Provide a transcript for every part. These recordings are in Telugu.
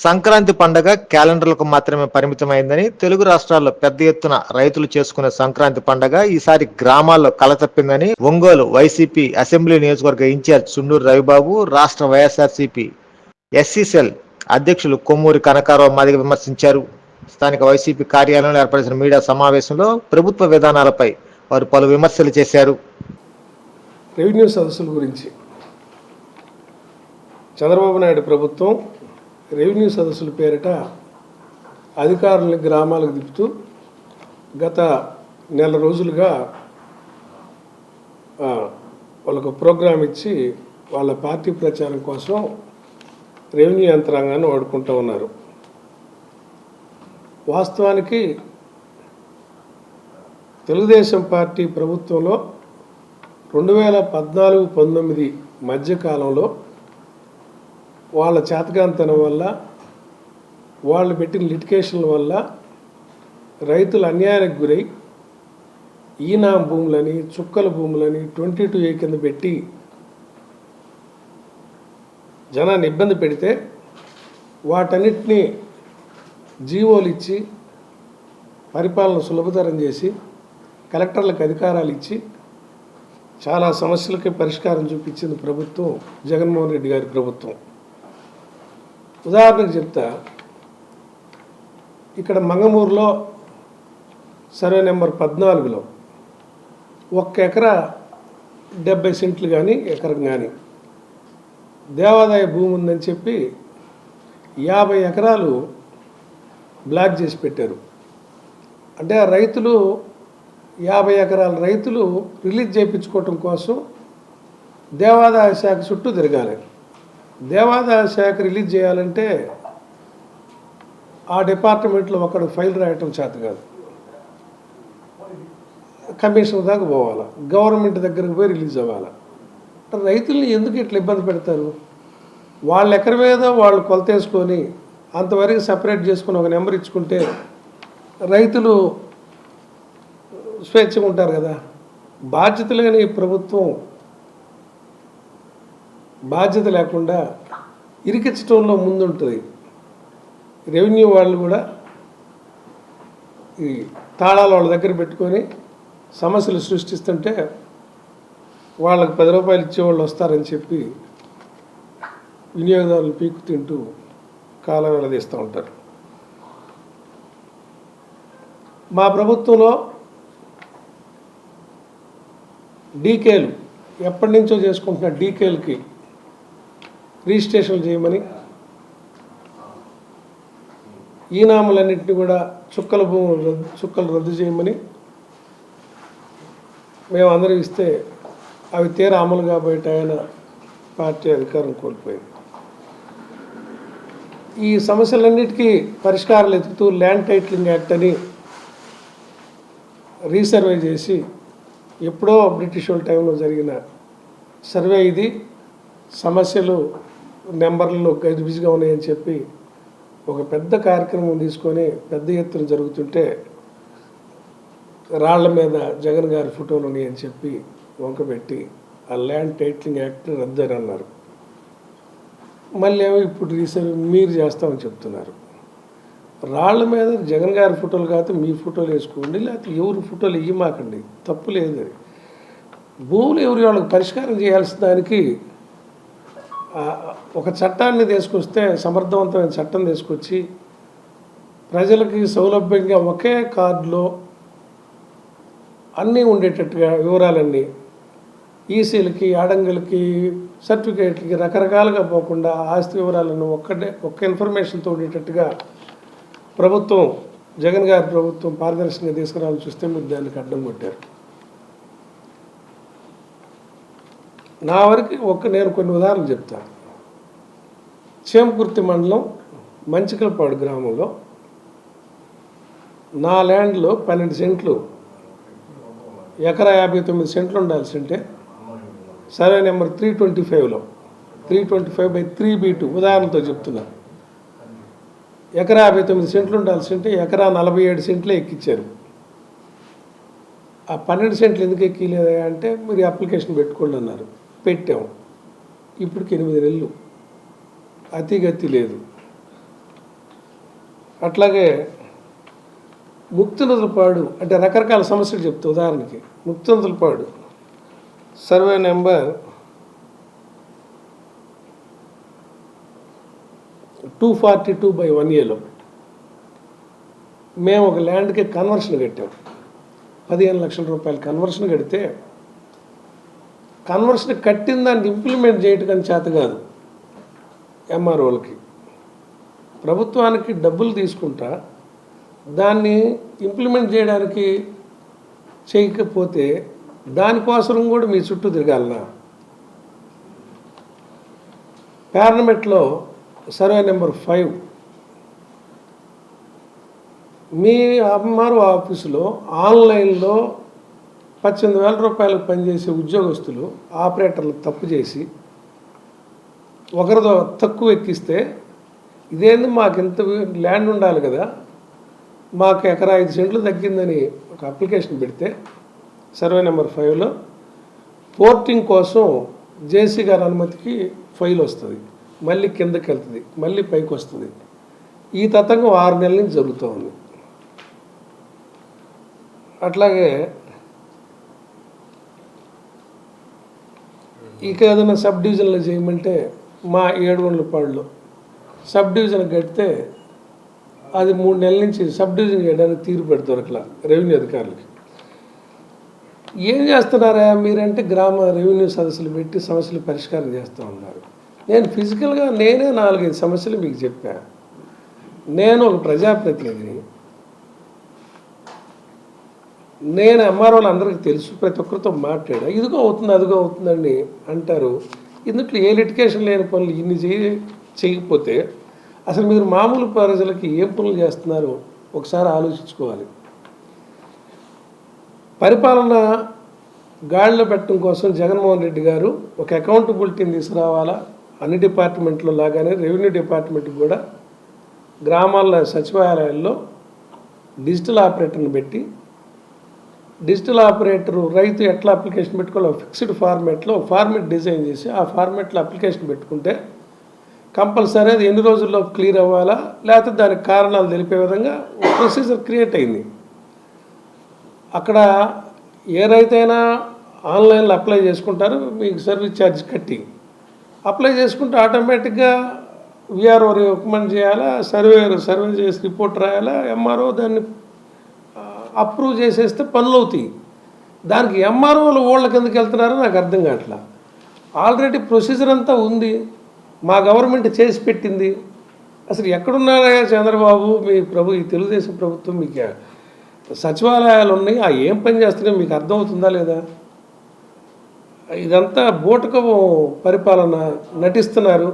సంక్రాంతి పండగ క్యాలెండర్లకు మాత్రమే పరిమితమైందని తెలుగు రాష్ట్రాల్లో పెద్ద ఎత్తున రైతులు చేసుకునే సంక్రాంతి పండగ ఈసారి గ్రామాల్లో కలతప్పిందని ఒంగోలు వైసీపీ అసెంబ్లీ నియోజకవర్గ ఇన్ఛార్జ్ సుండూరు రవిబాబు రాష్ట్ర వైఎస్ఆర్సీపీ ఎస్సీసెల్ అధ్యక్షులు కొమ్మూరి కనకారావు మాదిగ విమర్శించారు. స్థానిక వైసీపీ కార్యాలయంలో ఏర్పడిన మీడియా సమావేశంలో ప్రభుత్వ విధానాలపై వారు పలు విమర్శలు చేశారు. రెవెన్యూ సదస్సుల గురించి చంద్రబాబు నాయుడు ప్రభుత్వం రెవెన్యూ సదస్సుల పేరిట అధికారులను గ్రామాలకు తిప్పుతూ గత నెల రోజులుగా వాళ్ళకు ప్రోగ్రాం ఇచ్చి వాళ్ళ పార్టీ ప్రచారం కోసం రెవెన్యూ యంత్రాంగాన్ని వాడుకుంటూ ఉన్నారు. వాస్తవానికి తెలుగుదేశం పార్టీ ప్రభుత్వంలో రెండు వేల పద్నాలుగు పంతొమ్మిది మధ్యకాలంలో వాళ్ళ చేతకాంతనం వల్ల వాళ్ళు పెట్టిన లిటికేషన్ల వల్ల రైతులు అన్యాయానికి గురై ఈనా భూములని చుక్కల భూములని ట్వంటీ టూ ఏ కింద పెట్టి జనాన్ని ఇబ్బంది పెడితే వాటన్నిటినీ జీవోలు ఇచ్చి పరిపాలన సులభతరం చేసి కలెక్టర్లకు అధికారాలు ఇచ్చి చాలా సమస్యలకి పరిష్కారం చూపించింది ప్రభుత్వం జగన్మోహన్ రెడ్డి గారి ప్రభుత్వం. ఉదాహరణకు చెప్తా. ఇక్కడ మంగమూరులో సర్వే నెంబర్ పద్నాలుగులో ఒక్క ఎకరా డెబ్బై సెంట్లు కానీ ఎకరం కానీ దేవాదాయ భూమి ఉందని చెప్పి యాభై ఎకరాలు బ్లాక్ చేసి పెట్టారు. అంటే ఆ రైతులు యాభై ఎకరాల రైతులు రిలీజ్ చేయించుకోవటం కోసం దేవాదాయ శాఖ చుట్టూ తిరగాలి. దేవాదాయ శాఖ రిలీజ్ చేయాలంటే ఆ డిపార్ట్మెంట్లో ఒకడు ఫైల్ రాయటం చేత కాదు. కమిషన్ దాకా పోవాలా. గవర్నమెంట్ దగ్గరకు పోయి రిలీజ్ అవ్వాలి. అంటే రైతుల్ని ఎందుకు ఇట్లా ఇబ్బంది పెడతారు? వాళ్ళ ఎకర మీద వాళ్ళు కొలతేసుకొని అంతవరకు సపరేట్ చేసుకుని ఒక నెంబర్ ఇచ్చుకుంటే రైతులు స్వేచ్ఛగా ఉంటారు కదా. బాధ్యతలు కానీ ప్రభుత్వం బాధ్యత లేకుండా ఇరికించడంలో ముందుంటుంది. రెవెన్యూ వాళ్ళు కూడా ఈ తాళాలు వాళ్ళ దగ్గర పెట్టుకొని సమస్యలు సృష్టిస్తుంటే వాళ్ళకి పది రూపాయలు ఇచ్చేవాళ్ళు వస్తారని చెప్పి వినియోగదారులు పీకు తింటూ కాలం వెళ్ళదీస్తూ ఉంటారు. మా ప్రభుత్వంలో డీకేలు ఎప్పటి నుంచో చేసుకుంటున్న డీకేలకి రిజిస్ట్రేషన్ చేయమని. ఈనాములన్నింటినీ కూడా చుక్కల భూములు రద్దు చుక్కలు రద్దు చేయమని. మేము అందరం ఇస్తే అవి తీరా అమలు కాబట్టి ఆయన పార్టీ అధికారం కోల్పోయింది ఈ సమస్యలన్నిటికీ పరిష్కారాలు ఎత్తుతూ ల్యాండ్ టైటిలింగ్ యాక్ట్ అని రీసర్వే చేసి ఎప్పుడో బ్రిటిష్ వాళ్ళ టైంలో జరిగిన సర్వే ఇది. సమస్యలు నెంబర్లలో గజిబిజిగా ఉన్నాయని చెప్పి ఒక పెద్ద కార్యక్రమం తీసుకొని పెద్ద ఎత్తున జరుగుతుంటే రాళ్ళ మీద జగన్ గారి ఫోటోలు ఉన్నాయని చెప్పి వంకబెట్టి ఆ ల్యాండ్ టైటిలింగ్ యాక్ట్ రద్దు అని అన్నారు మళ్ళీ ఏమో ఇప్పుడు రీసెంట్ మీరు చేస్తామని చెప్తున్నారు. రాళ్ళ మీద జగన్ గారి ఫోటోలు కాదు మీ ఫోటోలు వేసుకోండి లేకపోతే ఎవరి ఫోటోలు ఇయ్యమాకండి. తప్పు లేదు భూములు ఎవరి వాళ్ళకి పరిష్కారం చేయాల్సిన దానికి ఒక చట్టాన్ని తీసుకొస్తే సమర్థవంతమైన చట్టం తీసుకొచ్చి ప్రజలకి సౌలభ్యంగా ఒకే కార్డులో అన్నీ ఉండేటట్టుగా వివరాలన్నీ ఈసీలకి ఆడంగులకి సర్టిఫికేట్లకి రకరకాలుగా పోకుండా ఆస్తి వివరాలను ఒక్కటే ఒక్క ఇన్ఫర్మేషన్తో ఉండేటట్టుగా ప్రభుత్వం జగన్ గారి ప్రభుత్వం పారదర్శకంగా తీసుకురావాలని చూస్తే మీరు దానికి అడ్డం కొట్టారు. నా వరకు ఒక్క నేను కొన్ని ఉదాహరణలు చెప్తాను. చేమకుర్తి మండలం మంచికలపాడు గ్రామంలో నా ల్యాండ్లో పన్నెండు సెంట్లు ఎకరా యాభై తొమ్మిది సెంట్లు ఉండాల్సి ఉంటే సర్వే నెంబర్ త్రీ ట్వంటీ ఫైవ్లో three twenty five by three B two ఉదాహరణతో చెప్తున్నా. ఎకరా యాభై తొమ్మిది సెంట్లు ఉండాల్సి ఉంటే ఎకరా నలభై ఏడు సెంట్లే ఎక్కిచ్చారు. ఆ పన్నెండు సెంట్లు ఎందుకు ఎక్కిలేదా అంటే మీరు అప్లికేషన్ పెట్టుకోండి అన్నారు. పెట్టాం. ఇప్పటికి ఎనిమిది నెలలు. అతిగతి లేదు. అట్లాగే ముక్తినదులపాడు అంటే రకరకాల సమస్యలు చెప్తా ఉదాహరణకి Muktinadulapadu. Survey number two forty two by one ఏలో మేము ఒక ల్యాండ్కి కన్వర్షన్ కట్టాం. పదిహేను లక్షల రూపాయలు కన్వర్షన్ కడితే కన్వర్షన్ కట్టిన దాన్ని ఇంప్లిమెంట్ చేయటం చేత కాదు ఎంఆర్ఓలకి. ప్రభుత్వానికి డబ్బులు తీసుకుంటా దాన్ని ఇంప్లిమెంట్ చేయడానికి చేయకపోతే దానికోసం కూడా మీ చుట్టూ తిరగాలనా? పార్లమెంట్లో సర్వే నెంబర్ ఫైవ్. మీ ఎంఆర్ఓ ఆఫీసులో ఆన్లైన్లో పద్దెనిమిది వేల రూపాయలకు పనిచేసే ఉద్యోగస్తులు ఆపరేటర్లు తప్పు చేసి ఒకరితో తక్కువ ఎక్కిస్తే ఇదేంది మాకు ఇంత ల్యాండ్ ఉండాలి కదా? మాకు ఎకరా ఐదు సెంట్లు తగ్గిందని ఒక అప్లికేషన్ పెడితే సర్వే నెంబర్ ఫైవ్లో పోర్టింగ్ కోసం జేసీ గారి అనుమతికి ఫైల్ వస్తుంది. మళ్ళీ కిందకి వెళ్తుంది. మళ్ళీ పైకి వస్తుంది. ఈ తతంగం ఆరు నెలల నుంచి జరుగుతూ ఉంది అట్లాగే ఇక ఏదైనా సబ్ డివిజన్లో చేయమంటే మా ఏడుగొండల పాడులో సబ్ డివిజన్ కడితే అది మూడు నెలల నుంచి సబ్ డివిజన్ చేయడానికి తీరు పెడి దొరకలా రెవెన్యూ అధికారులకి. ఏం చేస్తున్నారా మీరంటే గ్రామ రెవెన్యూ సదస్సులు పెట్టి సమస్యలు పరిష్కారం చేస్తూ ఉన్నారు. నేను ఫిజికల్గా నేనే నాలుగైదు సమస్యలు మీకు చెప్పాను నేను ఒక ప్రజాప్రతినిధిని నేను ఎంఆర్ఓలు అందరికీ తెలుసు ప్రతి ఒక్కరితో మాట్లాడా. ఇదిగో అవుతుంది అదిగో అవుతుందండి అంటారు. ఇందుట్లో ఏ లిటికేషన్ లేని పనులు ఇన్ని చేయ చేయకపోతే అసలు మీరు మామూలు ప్రజలకి ఏం పనులు చేస్తున్నారో ఒకసారి ఆలోచించుకోవాలి. పరిపాలన గాడిలో పెట్టడం కోసం జగన్మోహన్ రెడ్డి గారు ఒక అకౌంటబిలిటీని తీసుకురావాలా? అన్ని డిపార్ట్మెంట్లో లాగానే రెవెన్యూ డిపార్ట్మెంట్ కూడా గ్రామాల సచివాలయాల్లో డిజిటల్ ఆపరేటర్ని పెట్టి డిజిటల్ ఆపరేటర్ రైతు ఎట్లా అప్లికేషన్ పెట్టుకోవాలో ఫిక్స్డ్ ఫార్మేట్లో ఫార్మేట్ డిజైన్ చేసి ఆ ఫార్మేట్లో అప్లికేషన్ పెట్టుకుంటే కంపల్సరీ అది ఎన్ని రోజుల్లో క్లియర్ అవ్వాలా? లేకపోతే దానికి కారణాలు తెలిపే విధంగా ప్రొసీజర్ క్రియేట్ అయింది. అక్కడ ఏ రైతైనా ఆన్లైన్లో అప్లై చేసుకుంటారు మీకు సర్వీస్ ఛార్జ్ కట్టి. అప్లై చేసుకుంటే ఆటోమేటిక్గా విఆర్ఓ రికమెండ్ చేయాలా? సర్వేయర్ సర్వే చేసి రిపోర్ట్ రాయాలా? ఎంఆర్ఓ దాన్ని అప్రూవ్ చేసేస్తే పనులు అవుతాయి దానికి ఎంఆర్ఓలు ఓళ్ళకి ఎందుకు వెళ్తున్నారో నాకు అర్థం కావట్లా. ఆల్రెడీ ప్రొసీజర్ అంతా ఉంది. మా గవర్నమెంట్ చేసి పెట్టింది. అసలు ఎక్కడున్నారా చంద్రబాబు? మీ ప్రభు ఈ తెలుగుదేశం ప్రభుత్వం మీకు సచివాలయాలు ఉన్నాయి. ఆ ఏం పని చేస్తున్నాయో మీకు అర్థమవుతుందా లేదా? ఇదంతా బూటకపు పరిపాలన నటిస్తున్నారు.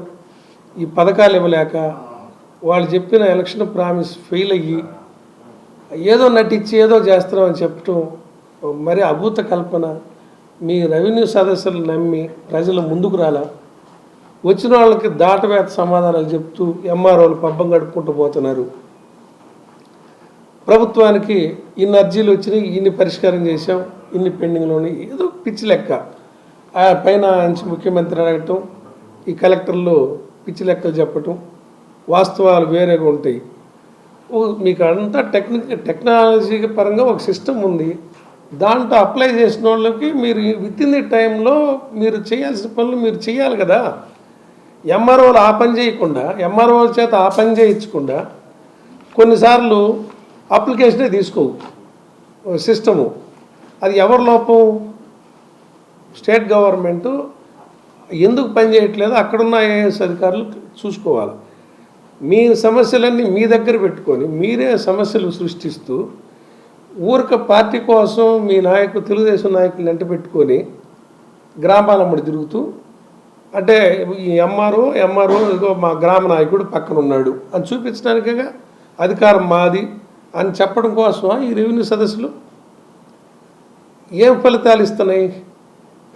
ఈ పథకాలు ఇవ్వలేక వాళ్ళు చెప్పిన ఎలక్షన్ ప్రామిస్ ఫెయిల్ అయ్యి ఏదో నటించి ఏదో చేస్తున్నామని చెప్పటం మరి అభూత కల్పన. మీ రెవెన్యూ సదస్సులు నమ్మి ప్రజలు ముందుకు రాలా? వచ్చిన వాళ్ళకి దాటవేత సమాధానాలు చెప్తూ ఎంఆర్ఓలు పబ్బం గడుపుకుంటూ పోతున్నారు. ప్రభుత్వానికి ఇన్ని అర్జీలు వచ్చినాయి ఇన్ని పరిష్కారం చేసాం ఇన్ని పెండింగ్లో ఉన్నాయి ఏదో పిచ్చి లెక్క. ఆ పైన ముఖ్యమంత్రి అడగటం ఈ కలెక్టర్లు పిచ్చి లెక్కలు చెప్పటం వాస్తవాలు వేరేగా ఉంటాయి. మీకు అంతా టెక్నిక్ టెక్నాలజీ పరంగా ఒక సిస్టమ్ ఉంది. దాంట్లో అప్లై చేసిన వాళ్ళకి మీరు విత్ ఇన్ ది టైంలో మీరు చేయాల్సిన పనులు మీరు చేయాలి కదా. ఎంఆర్ఓలు ఆ పని చేయకుండా ఎంఆర్ఓల చేత ఆ పని చేయించకుండా కొన్నిసార్లు అప్లికేషనే తీసుకోవు. సిస్టము. అది ఎవరి లోపం? State government. ఎందుకు పని చేయట్లేదు? అక్కడున్న ఐఏఎస్ అధికారులు చూసుకోవాలి. మీ సమస్యలన్నీ మీ దగ్గర పెట్టుకొని మీరే సమస్యలు సృష్టిస్తూ ఊరిక పార్టీ కోసం మీ నాయకులు తెలుగుదేశం నాయకులు వెంట పెట్టుకొని గ్రామాలమ్మడి తిరుగుతూ అంటే ఈ ఎంఆర్ఓ ఎంఆర్ఓ ఇదిగో మా గ్రామ నాయకుడు పక్కన ఉన్నాడు అని చూపించడానికేగా? అధికారం మాది అని చెప్పడం కోసం ఈ రెవెన్యూ సదస్సులు? ఏం ఫలితాలు ఇస్తున్నాయి?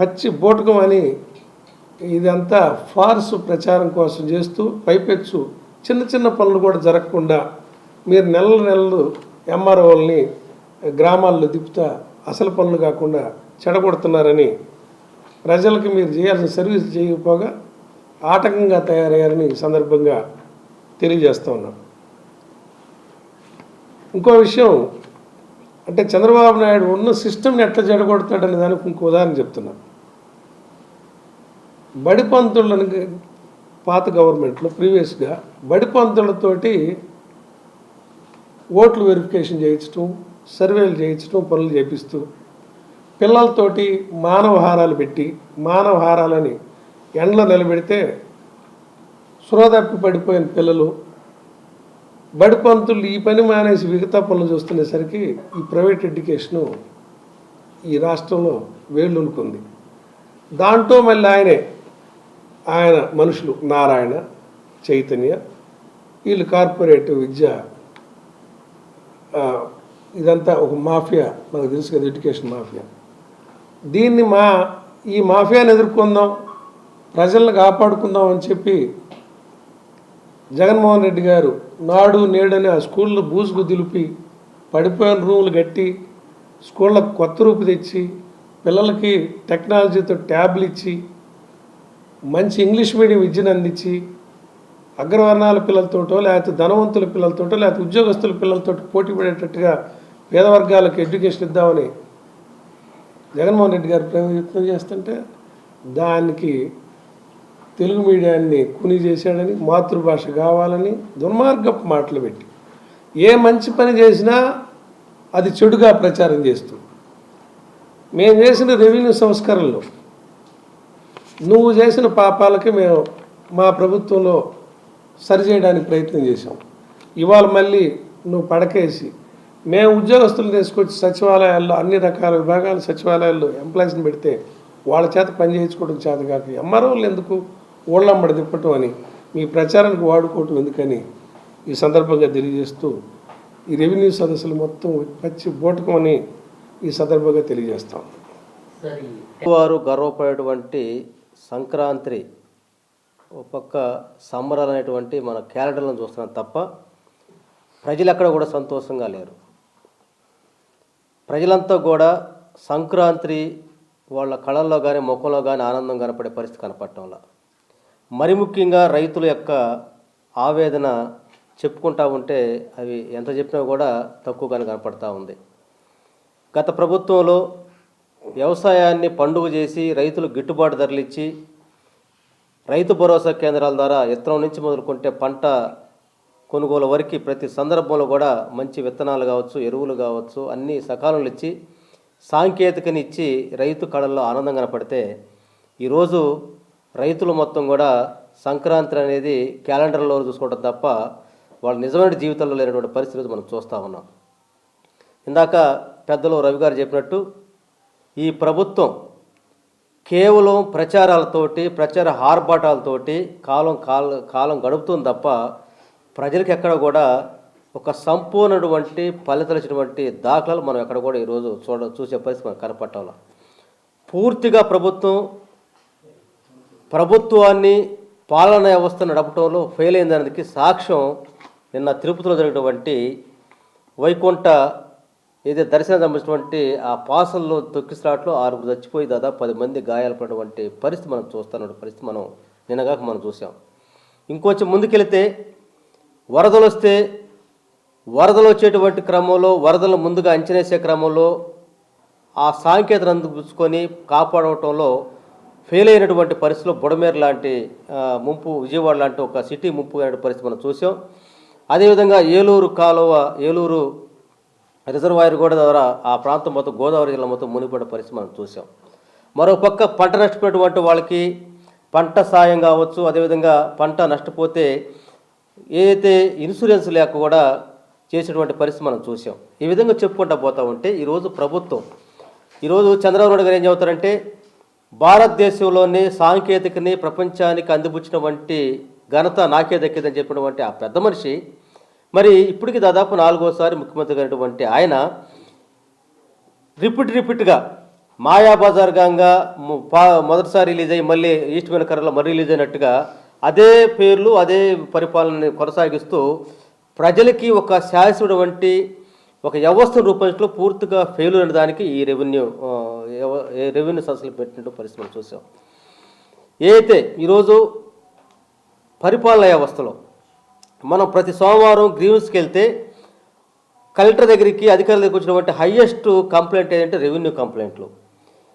పచ్చి బోటకం అని ఇదంతా ఫార్స్ ప్రచారం కోసం చేస్తూ పైపెచ్చు చిన్న చిన్న పనులు కూడా జరగకుండా మీరు నెల నెలలు ఎంఆర్ఓల్ని గ్రామాల్లో తిప్పుతా అసలు పనులు కాకుండా చెడగొడుతున్నారని ప్రజలకు మీరు చేయాల్సిన సర్వీస్ చేయకపోగా ఆటంకంగా తయారయ్యారని ఈ సందర్భంగా తెలియజేస్తూ ఉన్నాం. ఇంకో విషయం అంటే చంద్రబాబు నాయుడు ఉన్న సిస్టమ్ని ఎట్లా చెడగొడతాడనే దానికి ఇంకో ఉదాహరణ చెప్తున్నాను బడి పంతులను పాత గవర్నమెంట్లో ప్రీవియస్గా బడిపంతులతోటి ఓట్లు వెరిఫికేషన్ చేయించడం సర్వేలు చేయించడం పనులు చేపిస్తూ పిల్లలతోటి మానవహారాలు పెట్టి మానవహారాలని ఎండలో నిలబెడితే సురదప్పి పడిపోయిన పిల్లలు బడిపంతులు ఈ పని మానేసి మిగతా పనులు చూస్తునేసరికి ఈ ప్రైవేట్ ఎడ్యుకేషను ఈ రాష్ట్రంలో వేళ్ళునుకుంది దాంట్లో మళ్ళీ ఆయనే ఆయన మనుషులు నారాయణ చైతన్య వీళ్ళు కార్పొరేట్ విద్య ఇదంతా ఒక మాఫియా. మనకు తెలుసు కదా ఎడ్యుకేషన్ మాఫియా. దీన్ని మా ఈ మాఫియాని ఎదుర్కొందాం ప్రజలను కాపాడుకుందాం అని చెప్పి జగన్మోహన్ రెడ్డి గారు నాడు నేడని ఆ స్కూళ్ళు బూజుకు దిలిపి పడిపోయిన రూములు కట్టి స్కూళ్ళకు కొత్త రూపు తెచ్చి పిల్లలకి టెక్నాలజీతో ట్యాబ్లు ఇచ్చి మంచి ఇంగ్లీష్ మీడియం విద్యను అందించి అగ్రవర్ణాల పిల్లలతోటో లేకపోతే ధనవంతుల పిల్లలతోటో లేకపోతే ఉద్యోగస్తుల పిల్లలతో పోటీ పడేటట్టుగా పేద వర్గాలకు ఎడ్యుకేషన్ ఇద్దామని జగన్మోహన్ రెడ్డి గారు ప్రయత్నం చేస్తుంటే దానికి తెలుగు మీడియాన్ని కుని చేశాడని మాతృభాష కావాలని దుర్మార్గపు మాటలు పెట్టి ఏ మంచి పని చేసినా అది చెడుగా ప్రచారం చేస్తూ మేము చేసిన రెవెన్యూ సంస్కరణలో నువ్వు చేసిన పాపాలకి మేము మా ప్రభుత్వంలో సరిచేయడానికి ప్రయత్నం చేశాం. ఇవాళ మళ్ళీ నువ్వు పడకేసి మేము ఉద్యోగస్తులు తీసుకొచ్చి సచివాలయాల్లో అన్ని రకాల విభాగాల సచివాలయాల్లో ఎంప్లాయీస్ని పెడితే వాళ్ళ చేత పని చేయించుకోవడం చేత కాక ఎంఆర్ఓలు ఎందుకు ఊళ్ళమ్మడి తిప్పటం అని మీ ప్రచారానికి వాడుకోవటం ఎందుకని ఈ సందర్భంగా తెలియజేస్తూ ఈ రెవెన్యూ సదస్సులు మొత్తం పచ్చి బోటకమని ఈ సందర్భంగా తెలియజేస్తాం. వారు గర్వపడేటువంటి సంక్రాంతి ఒక పక్క సంబరాలు అనేటువంటి మన క్యాలెండర్లను చూస్తున్నాం తప్ప ప్రజలు అక్కడ కూడా సంతోషంగా లేరు. ప్రజలంతా కూడా సంక్రాంతి వాళ్ళ కళల్లో కానీ ముఖంలో కానీ ఆనందం కనపడే పరిస్థితి కనపడటంలా మరి ముఖ్యంగా రైతుల యొక్క ఆవేదన చెప్పుకుంటా ఉంటే అవి ఎంత చెప్పినా కూడా తక్కువగానే కనపడతా ఉంది. గత ప్రభుత్వంలో వ్యవసాయాన్ని పండుగ చేసి రైతులు గిట్టుబాటు ధరలు ఇచ్చి రైతు భరోసా కేంద్రాల ద్వారా విత్తనం నుంచి మొదలుకుంటే పంట కొనుగోలు వరకు ప్రతి సందర్భంలో కూడా మంచి విత్తనాలు కావచ్చు ఎరువులు కావచ్చు అన్ని సకాలంలో ఇచ్చి సాంకేతికని ఇచ్చి రైతు కళల్లో ఆనందం కనపడితే ఈరోజు రైతులు మొత్తం కూడా సంక్రాంతి అనేది క్యాలెండర్లో చూసుకోవడం తప్ప వాళ్ళ నిజమైన జీవితంలో లేనటువంటి పరిస్థితి మనం చూస్తూ ఉన్నాం. ఇందాక పెద్దలు రవి గారు చెప్పినట్టు ఈ ప్రభుత్వం కేవలం ప్రచారాలతోటి ప్రచార ఆర్భాటాలతోటి కాలం కాల కాలం గడుపుతుంది తప్ప ప్రజలకు ఎక్కడ కూడా ఒక సంపూర్ణటువంటి ఫలితలిచ్చినటువంటి దాఖలాలు మనం ఎక్కడ కూడా ఈరోజు చూడ చూసే పరిస్థితి మనం కనపట్టాల పూర్తిగా ప్రభుత్వం ప్రభుత్వాన్ని పాలన వ్యవస్థను నడపడంలో ఫెయిల్ అయిందనేది సాక్ష్యం నిన్న తిరుపతిలో జరిగినటువంటి వైకుంఠ ఏదో దర్శనం సంబంధించినటువంటి ఆ పాసల్లో తొక్కిసలాట్లో ఆరుగురు చచ్చిపోయి దాదాపు పది మంది గాయాలపడినటువంటి పరిస్థితి మనం చూస్తున్న పరిస్థితి మనం నిన్నగాక మనం చూసాం ఇంకొంచెం ముందుకెళితే వరదలు వస్తే వరదలు వచ్చేటువంటి క్రమంలో వరదలు ముందుగా అంచనేసే క్రమంలో ఆ సాంకేతికత అందుకుని కాపాడటంలో ఫెయిల్ అయినటువంటి పరిస్థితిలో బుడమేరు లాంటి ముంపు విజయవాడ లాంటి ఒక సిటీ ముంపు అయిన పరిస్థితి మనం చూసాం అదేవిధంగా ఏలూరు కాలువ ఏలూరు రిజర్వాయర్ కూడా ద్వారా ఆ ప్రాంతం మొత్తం గోదావరి జిల్లా మొత్తం మునిగిపడే పరిస్థితి మనం చూసాం మరో పక్క పంట నష్టపోయినటువంటి వాళ్ళకి పంట సాయం కావచ్చు అదేవిధంగా పంట నష్టపోతే ఏదైతే ఇన్సూరెన్స్ లేక కూడా చేసినటువంటి పరిస్థితి మనం చూసాం ఈ విధంగా చెప్పుకుంటా పోతా ఉంటే ఈరోజు ప్రభుత్వం ఈరోజు చంద్రబాబు నాయుడు గారు ఏం చెబుతారంటే భారతదేశంలోని సాంకేతికని ప్రపంచానికి అందిపుచ్చినటువంటి ఘనత నాకే దక్కిందని చెప్పినటువంటి ఆ పెద్ద మనిషి మరి ఇప్పటికి దాదాపు నాలుగోసారి ముఖ్యమంత్రి అయినటువంటి ఆయన రిపీట్ రిపీట్గా మాయాబజార్ గంగా మొదటిసారి రిలీజ్ అయ్యి మళ్ళీ ఈస్ట్ వెనకరలో మరీ రిలీజ్ అయినట్టుగా అదే పేర్లు అదే పరిపాలనని కొనసాగిస్తూ ప్రజలకి ఒక శాశ్వత వంటి ఒక వ్యవస్థను రూపొందించడంలో పూర్తిగా ఫెయిల్ అయిన దానికి ఈ రెవెన్యూ రెవెన్యూ సంస్థలు పెట్టినట్టు పరిస్థితులు చూసాం. ఏదైతే ఈరోజు పరిపాలన వ్యవస్థలో మనం ప్రతి సోమవారం గ్రీవెన్స్కి వెళ్తే కలెక్టర్ దగ్గరికి అధికారుల దగ్గరికి వచ్చినటువంటి హయ్యెస్ట్ కంప్లైంట్ ఏంటంటే రెవెన్యూ కంప్లైంట్లు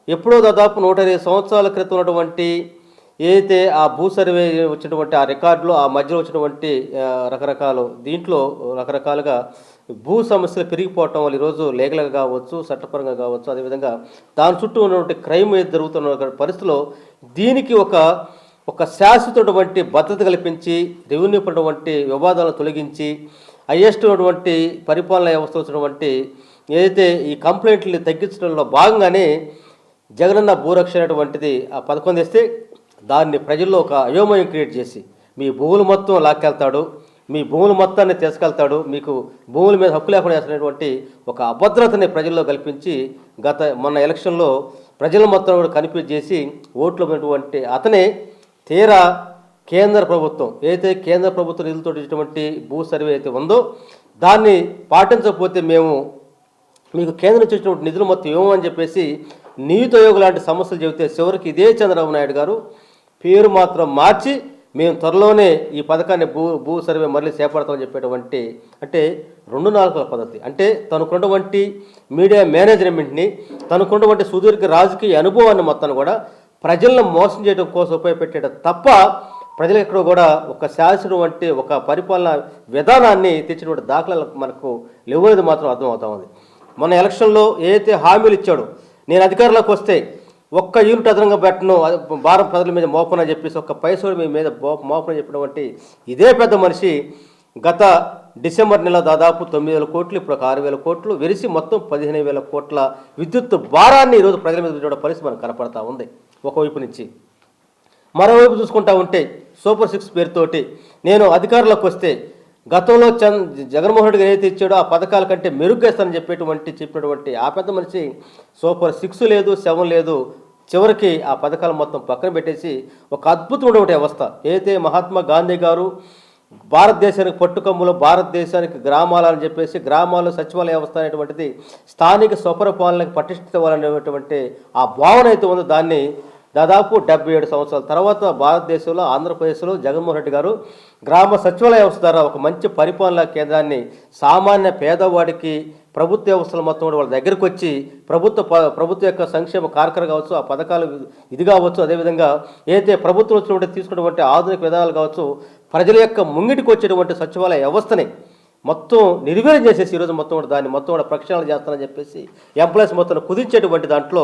ఎప్పుడో దాదాపు నూట ఇరవై సంవత్సరాల క్రితం ఉన్నటువంటి ఏదైతే ఆ భూ సర్వే వచ్చినటువంటి ఆ రికార్డులో ఆ మధ్యలో వచ్చినటువంటి రకరకాలు దీంట్లో రకరకాలుగా భూ సమస్యలు పెరిగిపోవటం వల్ల ఈరోజు లీగల్గా కావచ్చు చట్టపరంగా కావచ్చు అదేవిధంగా దాని చుట్టూ ఉన్నటువంటి క్రైమ్ ఏది జరుగుతున్న పరిస్థితిలో దీనికి ఒక ఒక శాశ్వతటువంటి భద్రత కల్పించి రెవెన్యూ పడినటువంటి వివాదాలను తొలగించి హైయెస్ట్ ఉన్నటువంటి పరిపాలన వ్యవస్థ వచ్చినటువంటి ఏదైతే ఈ కంప్లైంట్లు తగ్గించడంలో భాగంగానే జగనన్న భూరక్ష అనేటువంటిది ఆ పథకం తెస్తే దాన్ని ప్రజల్లో ఒక అయోమయం క్రియేట్ చేసి మీ భూములు మొత్తం లాక్కెళ్తాడు మీ భూముల మొత్తాన్ని తీసుకెళ్తాడు మీకు భూముల మీద హక్కు లేకుండా చేసినటువంటి ఒక అభద్రతని ప్రజల్లో కల్పించి గత మొన్న ఎలక్షన్లో ప్రజల మొత్తం కూడా కనిపించేసి ఓట్లు ఉన్నటువంటి అతనే తీరా కేంద్ర ప్రభుత్వం ఏదైతే కేంద్ర ప్రభుత్వం నిధులతో ఇచ్చినటువంటి భూ సర్వే అయితే ఉందో దాన్ని పాటించకపోతే మేము మీకు కేంద్రం నుంచి వచ్చినటువంటి నిధులు మొత్తం ఇవ్వమని చెప్పేసి నీతి ఆయోగ్ లాంటి సమస్యలు చెబితే చివరికి ఇదే చంద్రబాబు నాయుడు గారు పేరు మాత్రం మార్చి మేము త్వరలోనే ఈ పథకాన్ని భూ భూ సర్వే మళ్ళీ చేపడతామని చెప్పేటువంటి అంటే రెండు నాలుగుల పద్ధతి. అంటే తనకున్నటువంటి మీడియా మేనేజ్మెంట్ని తనకున్నటువంటి సుదీర్ఘ రాజకీయ అనుభవాన్ని మొత్తాన్ని కూడా ప్రజలను మోసం చేయడం కోసం ఉపయోగపెట్టేట తప్ప ప్రజలు ఎక్కడో కూడా ఒక శాసనం అంటే ఒక పరిపాలన విధానాన్ని తెచ్చినటువంటి దాఖలాలు మనకు లేవనేది మాత్రం అర్థమవుతా ఉంది. మన ఎలక్షన్లో ఏదైతే హామీలు ఇచ్చాడో నేను అధికారంలోకి వస్తే ఒక్క యూనిట్ అదనంగా పెట్టను భారం ప్రజల మీద మోపనని చెప్పేసి ఒక్క పైసలు మీ మీద మోపన మోపనని చెప్పినటువంటి ఇదే పెద్ద మనిషి గత డిసెంబర్ నెల దాదాపు తొమ్మిది వేల కోట్లు ఇప్పుడు ఒక ఆరు వేల కోట్లు వెరిసి మొత్తం పదిహేను వేల కోట్ల విద్యుత్ భారాన్ని ఈరోజు ప్రజల మీద పరిస్థితి మనకు కనపడతా ఉంది. ఒకవైపు నుంచి. మరోవైపు చూసుకుంటా ఉంటే సూపర్ సిక్స్ పేరుతోటి నేను అధికారంలోకి వస్తే గతంలో చంద్ జగన్మోహన్ రెడ్డి గారు ఏదైతే ఇచ్చాడో ఆ పథకాల కంటే మెరుగ్గేస్తానని చెప్పేటువంటి చెప్పినటువంటి ఆ పెద్ద మనిషి సూపర్ సిక్స్ లేదు సెవెన్ లేదు చివరికి ఆ పథకాలు మొత్తం పక్కన పెట్టేసి ఒక అద్భుతమైనటువంటి వ్యవస్థ. ఏదైతే మహాత్మా గాంధీ గారు భారతదేశానికి పట్టుకమ్ములు భారతదేశానికి గ్రామాలని చెప్పేసి గ్రామాల్లో సచివాలయ వ్యవస్థ అనేటువంటిది స్థానిక స్వపరిపాలనకు పటిష్టవాలనేటువంటి ఆ భావన అయితే ఉందో దాన్ని దాదాపు డెబ్బై ఏడు సంవత్సరాల తర్వాత భారతదేశంలో ఆంధ్రప్రదేశ్లో జగన్మోహన్ రెడ్డి గారు గ్రామ సచివాలయ వ్యవస్థ ద్వారా ఒక మంచి పరిపాలనా కేంద్రాన్ని సామాన్య పేదవాడికి ప్రభుత్వ వ్యవస్థలు మొత్తం కూడా వాళ్ళ దగ్గరికి వచ్చి ప్రభుత్వ ప- ప్రభుత్వ యొక్క సంక్షేమ కార్యక్రమం కావచ్చు ఆ పథకాలు ఇది కావచ్చు అదేవిధంగా ఏదైతే ప్రభుత్వం వచ్చినటువంటి తీసుకున్నటువంటి ఆధునిక విధానాలు కావచ్చు ప్రజల యొక్క ముంగిటికి వచ్చేటువంటి సచివాలయ వ్యవస్థని మొత్తం నిర్వీర్యం చేసేసి ఈరోజు మొత్తం కూడా దాన్ని మొత్తం కూడా ప్రక్షాళన చేస్తానని చెప్పేసి ఎంప్లాయీస్ మొత్తం కుదించేటువంటి దాంట్లో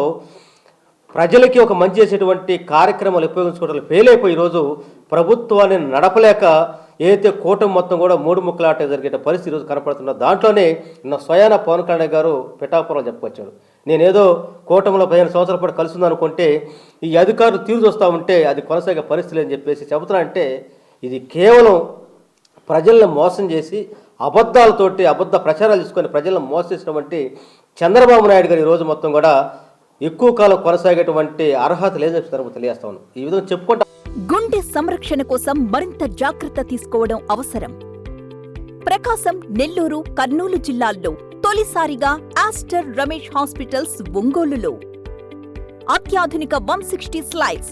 ప్రజలకి ఒక మంచి చేసేటువంటి కార్యక్రమాలు ఉపయోగించుకోవడం ఫెయిల్ అయిపోయి ఈరోజు ప్రభుత్వాన్ని నడపలేక ఏదైతే కూటమి మొత్తం కూడా మూడు ముక్కలాట జరిగే పరిస్థితి ఈరోజు కనపడుతున్న దాంట్లోనే నిన్న స్వయాన పవన్ కళ్యాణ్ గారు పిఠాపురం చెప్పుకొచ్చాడు. నేనేదో కూటమిలో పదిహేను సంవత్సరాల పాటు కలిసి ఉందనుకుంటే ఈ అధికారులు తీరు చూస్తూ ఉంటే అది కొనసాగే పరిస్థితి అని చెప్పేసి చెబుతున్నానంటే ఇది కేవలం ప్రజలను మోసం చేసి అబద్ధాలతోటి అబద్ధ ప్రచారాలు తీసుకొని ప్రజలను మోసేసినటువంటి చంద్రబాబు నాయుడు గారు ఈరోజు మొత్తం కూడా ఎక్కువ కాలం కొనసాగేటువంటి అర్హత లేదని చెప్పి తెలియజేస్తా ఈ విధంగా చెప్పుకుంటా గుండె సంరక్షణ కోసం మరింత జాగ్రత్త తీసుకోవడం అవసరం. ప్రకాశం నెల్లూరు కర్నూలు జిల్లాల్లో తొలిసారిగా ఆస్టర్ రమేష్ హాస్పిటల్స్ ఒంగోలులో. అత్యాధునిక one sixty slides